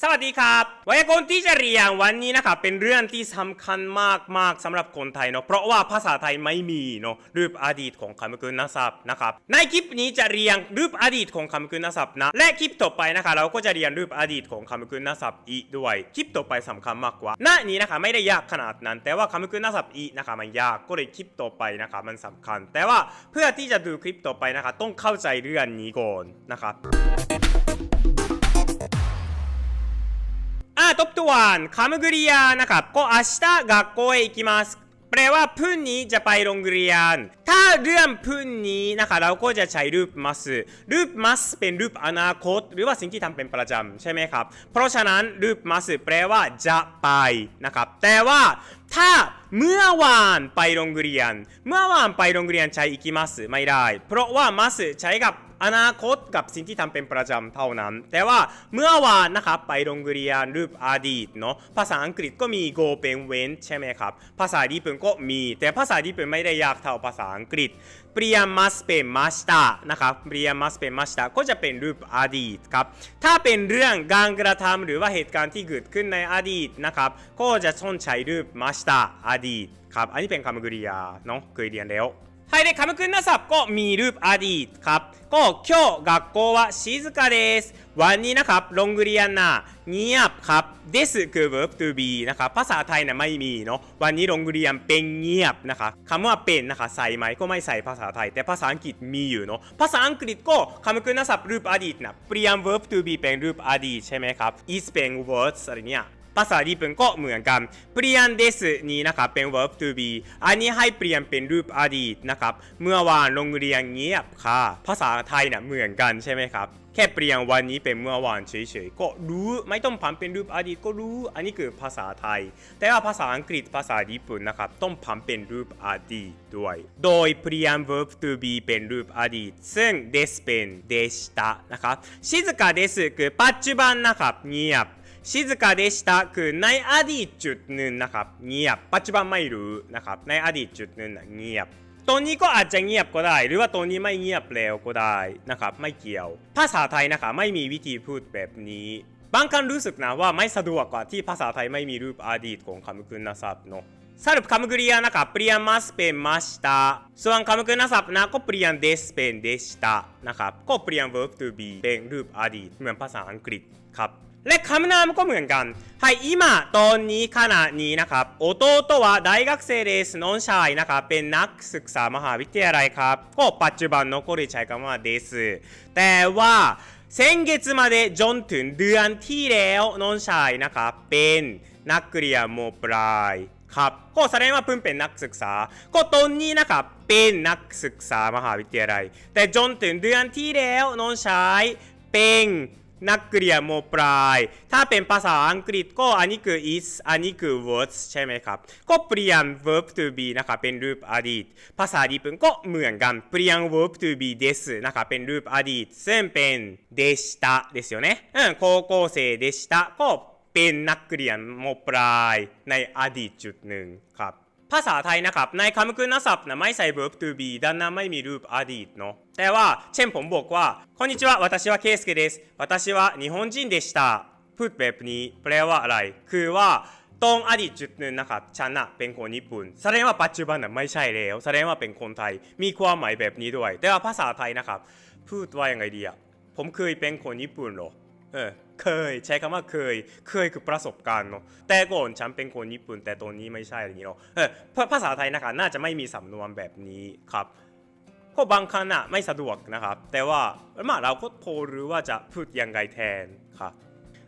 สวัสดีครับไวยากรณ์ที่จะเรียนวันนี้นะครับเป็นเรื่องที่สำคัญมากๆสำหรับคนไทยเนาะเพราะว่าภาษาไทยไม่มีเนาะรูปอดีตของคำคุณศัพท์นะครับในคลิปนี้จะเรียนรูปอดีตของคำคุณศัพท์นะและคลิปต่อไปนะคะเราก็จะเรียนรูปอดีตของคำคุณศัพท์อีกด้วยคลิปต่อไปสำคัญมากกว่าหน้านี้นะคะไม่ได้ยากขนาดนั้น แต่ว่าคำคุณศัพท์อีนะคะมันยากก็เลยคลิปต่อไปนะคะมันสำคัญ แต่ว่าเพื่อที่จะดูคลิปต่อไปนะคะต้องเข้าใจเรื่องนี้ก่อนนะครับ อ่าทบทวนคำกริยานะครับก็明日学校へ行きますแปลว่าพรุ่งนี้จะไปโรงเรียน ถ้าเรื่องพรุ่งนี้นะคะเราก็จะใช้รูป must รูป must เป็นรูปอนาคต หรือว่าสิ่งที่ทำเป็นประจำใช่ไหมครับ เพราะฉะนั้นรูป must แปลว่าจะไปนะครับ แต่ว่าถ้าเมื่อวานไปโรงเรียน เมื่อวานไปโรงเรียนใช้行きますไม่ได้ เพราะว่า must ใช้กับ อนาคตกับสิ่งที่ทำเป็นประจำเท่านั้น แต่ว่าเมื่อวานนะครับไปโรงเรียนรูปอดีตเนาะภาษาอังกฤษก็มี go เป็น went ใช่ไหมครับ ภาษาญี่ปุ่นก็มี แต่ภาษาญี่ปุ่นไม่ได้ยากเท่าภาษาอังกฤษเปลี่ยน must เป็นมาสตานะครับเปลี่ยน must เป็นมาสตาก็จะเป็นรูปอดีตครับถ้าเป็นเรื่องการกระทำหรือว่าเหตุการณ์ที่เกิดขึ้นในอดีตนะครับก็จะต้องใช้รูปมาสตาอดีตครับอันนี้เป็นคำกริยาเนาะเคยเรียนแล้ว はい、で、カムクンナサบก็มีรูปอดีตครับ ก็今日学校は静かですวันนี้นะครับโรงเรียนน่ะเงียบครับเดสคือ verb to be นะครับ ภาษาไทยน่ะไม่มีเนาะ วันนี้โรงเรียนเป็นเงียบนะคะคำว่าเป็นนะคะใส่ไหมก็ไม่ใส่ภาษาไทย แต่ภาษาอังกฤษมีอยู่เนาะ ภาษาอังกฤษก็คำคุณศัพท์รูปอดีตนะเปลี่ยน verb to be เป็นรูปอดีตใช่ไหมครับ is เป็น words อะไรเนี่ย ภาษาญี่ปุ่นก็เหมือนกันเปลี่ยนเดสนี่นะครับเป็น verb to be อันนี้ให้เปลี่ยนเป็นรูปอดีตนะครับเมื่อวานโรงเรียนเงียบค่ะ ภาษาไทยเนี่ยเหมือนกันใช่ไหมครับแค่เปลี่ยนวันนี้เป็นเมื่อวานเฉยๆก็รู้ไม่ต้องผันเป็นรูปอดีตก็รู้ อันนี้คือภาษาไทย แต่ว่าภาษาอังกฤษภาษาญี่ปุ่นนะครับต้องผันเป็นรูปอดีตด้วย โดยเปลี่ยน verb to be เป็นรูปอดีต ซึ่ง des เป็นเดชต a นะครับ ชิซุกะ des คือปัจจุบันนะครับเงียบ 静かでしたคือในอดีตจุดหนึ่งนะครับเงียบ ปัจจุบันไม่รู้นะครับในอดีตจุดหนึ่งนะเงียบ ตรงนี้ก็อาจจะเงียบก็ได้ หรือว่าตรงนี้ไม่เงียบแล้วก็ได้นะครับไม่เกี่ยว ภาษาไทยนะครับไม่มีวิธีพูดแบบนี้ บางครั้งรู้สึกนะว่าไม่สะดวกกว่าที่ภาษาไทยไม่มีรูปอดีตของคำคุณศัพท์เนาะสรุปคำกริยานะครับเปลี่ยนมาสเป็นมาสตาส่วนคำคุณศัพท์นะก็เปลี่ยนเดสเป็นเดสตานะครับก็เปลี่ยน verb to be เป็นรูปอดีตเหมือนภาษาอังกฤษครับ และคำนามก็เหมือนกัน はい、今、ตอนนี้ขณะนี้นะครับ弟は大学生ですน้องชายนะครับ เป็นนักศึกษามหาวิทยาลัยครับ ก็ปัจจุบันのก็เลยใช้คำว่าですแต่ว่า先月までจนถึงเดือนที่แล้วน้องชายนะครับ เป็นนักเรียนมปลายครับ ก็แสดงว่าเพิ่งเป็นนักศึกษา ก็ตอนนี้นะครับ เป็นนักศึกษามหาวิทยาลัย แต่จนถึงเดือนที่แล้วน้องชายเป็น นักเรียนมปลาย ถ้าเป็นภาษาอังกฤษก็อันนี้คือ is อันนี้คือ words ใช่ไหมครับ ก็เปลี่ยน verb to be นะครับเป็นรูปอดีต ภาษาญี่ปุ่นก็เหมือนกัน เปลี่ยน verb to be ですนะครับเป็นรูปอดีต ซึ่งเป็นでしたですよねうん高校生でしたก็เป็นนักเรียนมปลายในอดีตจุดหนึ่งครับ ภาษาไทยนะครับ ในคำคุณศัพท์นะไม่ใส่ verb to be ด้านหน้าไม่มีรูปอดีตเนาะแต่ว่าเช่นผมบอกว่าこんにちは私はケイスケです私は日本人でしたพูดแบบนี้แปลว่าอะไร คือว่าตรงอดีตจุดหนึ่งนะครับฉันน่ะเป็นคนญี่ปุ่น แสดงว่าปัจจุบันน่ะไม่ใช่แล้ว แสดงว่าเป็นคนไทย มีความหมายแบบนี้ด้วย แต่ว่าภาษาไทยนะครับ พูดว่ายังไงดีอะผมเคยเป็นคนญี่ปุ่นเหรอ เออเคยใช้คำว่าเคย เคยคือประสบการณ์เนาะแต่ก่อนฉันเป็นคนญี่ปุ่น แต่ตอนนี้ไม่ใช่อย่างนี้เนาะเออภาษาไทยนะครับน่าจะไม่มีสำนวนแบบนี้ครับก็บางครั้งอะไม่สะดวกนะครับ แต่ว่ามาเราก็พอรู้ว่าจะพูดยังไงแทนครับ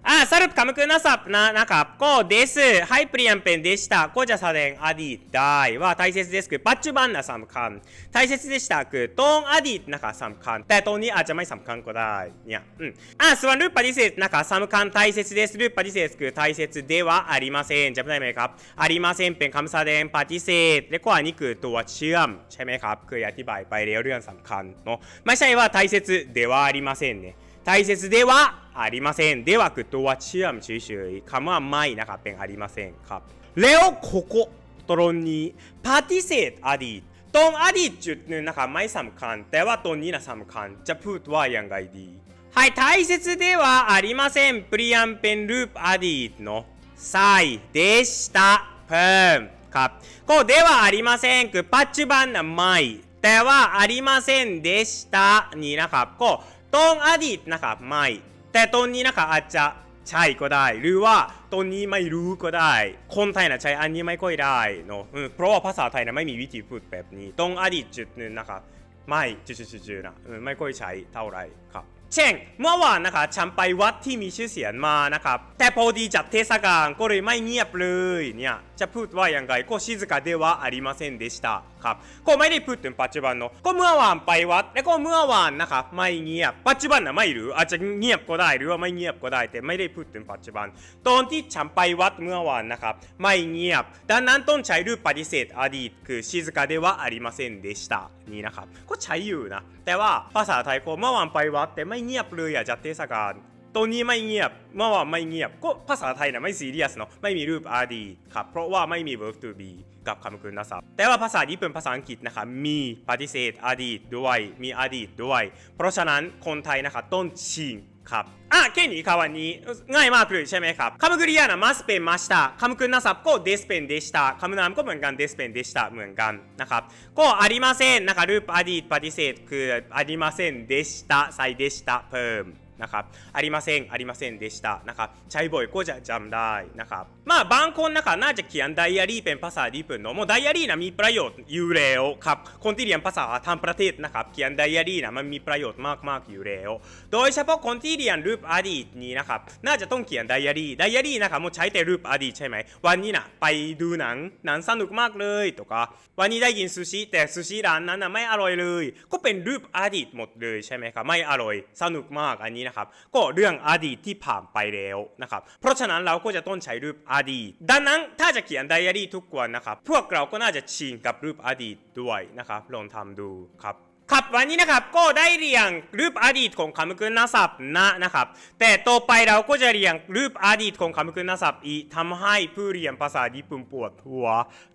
あ、サルプカムクナサプな、なか、こうです。はい、プリアンペンでした。こじゃサデン、アディ、ダイは大切ですく、パッチュバンナサムカン。大切でしたく、トーンアディ、ナカサムカン。たとに、あ、じゃマイサムカンこだい。にゃ、うん。あ、スワンルーパディセス、ナカサムカン大切です。ルーパディセスク、大切ではありません。じゃイメイカか、ありませんペン、カムサデン、パディセス。で、コアニクとはチュアム。チェメイカクプ、やティバイ、バイレオリアンサムカンの。マ、シャイは大切ではありませんね。大切ではありません。では、くとはチアムチシュイ、かままいなかっぺんありませんか？レオ、ここ、トロンに、パティセッアディ、トンアディチュッヌなかまいさむかん、ではトンになさむかん、じゃプートはやんがいディ。はい、大切ではありません。プリアンペンループアディの際でした。プーン。か。こうではありませんく、パッチバンナマイではありませんでした。になかこう、 ตรงอดีตนะครับไม่ แต่ตรงนี้นะครับอาจจะใช่ก็ได้ หรือว่าตรงนี้ไม่รู้ก็ได้ คนไทยนะใช้อันนี้ไม่ค่อยได้เนาะเพราะว่าภาษาไทยนะไม่มีวิธีพูดแบบนี้ตรงอดีตจุดหนึงนะครับไม่จุดๆๆนะไม่ค่อยใช้เท่าไหรครับ เช่น เมื่อวานนะคะฉันไปวัดที่มีชื่อเสียงมานะครับ แต่พอดีจัดเทศกาลก็เลยไม่เงียบเลยเนี่ยจะพูดว่าอย่างไรก็ชิซกะเดวะอาริมาเซนเดชิตะครับก็ไม่ได้พูดถึงปัจจุบันเนาะก็เมื่อวานไปวัด แล้วก็เมื่อวานนะครับไม่เงียบ ปัจจุบันนะไม่รู้อาจจะเงียบก็ได้หรือว่าไม่เงียบก็ได้ แต่ไม่ได้พูดถึงปัจจุบัน ตอนที่ฉันไปวัดเมื่อวานนะครับไม่เงียบ ดังนั้นต้นใช้รูปปฏิเสธอดีตคือชิซกะเดวะอาริมาเซนเดชิตะนี่นะครับก็ใช้อยู่นะแต่ว่าภาษาไทยก็เมื่อวานไปวัดแต่ไม่เงียบเลยอะจัดเทศกาลตัวนี้ไม่เงียบเมื่อวาไม่เงียบก็ภาษาไทยนะไม่ซีเรียสเนาะไม่มีรูปอดีตครับเพราะว่าไม่มี verb to be กับคำคุณศัพท์แต่ว่าภาษาญี่ปุ่นภาษาอังกฤษนะคะมีปฏิเสธอดีตด้วยมีอดีตด้วย เพราะฉะนั้นคนไทยนะคะต้นชิง ครับ อะแค่นี้ครับวันนี้ ง่ายมากเลยใช่ไหมครับคำกริยานะมาสเป็นมาสตาคำคุณศัพท์ก็เดสเป็นเดสตาคำนามก็เหมือนกันเดสเป็นเดสตาเหมือนกันนะครับ ก็อาริมาเซนนะครับรูปอดีตปฏิเสธคืออาริมาเซนเดสตาใส่เดสตาเพิ่ม นะครับありませんありませんでしたนะครับใช้บ่อยก็จะจำได้นะครับมาบางคนนะคะน่าจะเขียนไดอารี่เป็นภาษาญี่ปุ่นเนอะโมไดอารี่นะมีประโยชน์อยู่แล้วครับคนที่เรียนภาษาทางประเทศนะครับเขียนไดอารี่นะมันมีประโยชน์มากๆอยู่แล้ว โดยเฉพาะคนที่เรียนรูปอดีตนี้นะครับน่าจะต้องเขียนไดอารี่ไดอารี่นะครับมันใช้แต่รูปอดีตใช่ไหมวันนี้นะไปดูหนังหนังสนุกมากเลยとかวันนี้ได้กินซูชิแต่ซูชิร้านนั้นนะไม่อร่อยเลย ก็เป็นรูปอดีตหมดเลยใช่ไหมครับไม่อร่อยสนุกมากอันนี้ นะครับก็เรื่องอดีตที่ผ่านไปแล้วนะครับเพราะฉะนั้นเราก็จะต้องใช้รูปอดีต ดังนั้นถ้าจะเขียนไดอารี่ทุกวันนะครับพวกเราก็น่าจะชินกับรูปอดีตด้วยนะครับลองทำดูครับ ครับวันนี้นะครับก็ได้เรียงรูปอดีตของคำคุณศัพท์นะนะครับ แต่ต่อไปเราก็จะเรียงรูปอดีตของคำคุณศัพท์อีกทำให้ผู้เรียนภาษาญี่ปุ่นปวดหัว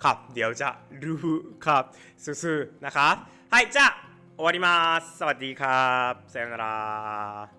ครับ เดี๋ยวจะรู้ครับสู้ๆนะครับはいじゃあ終わりますสวัสดีครับさよなら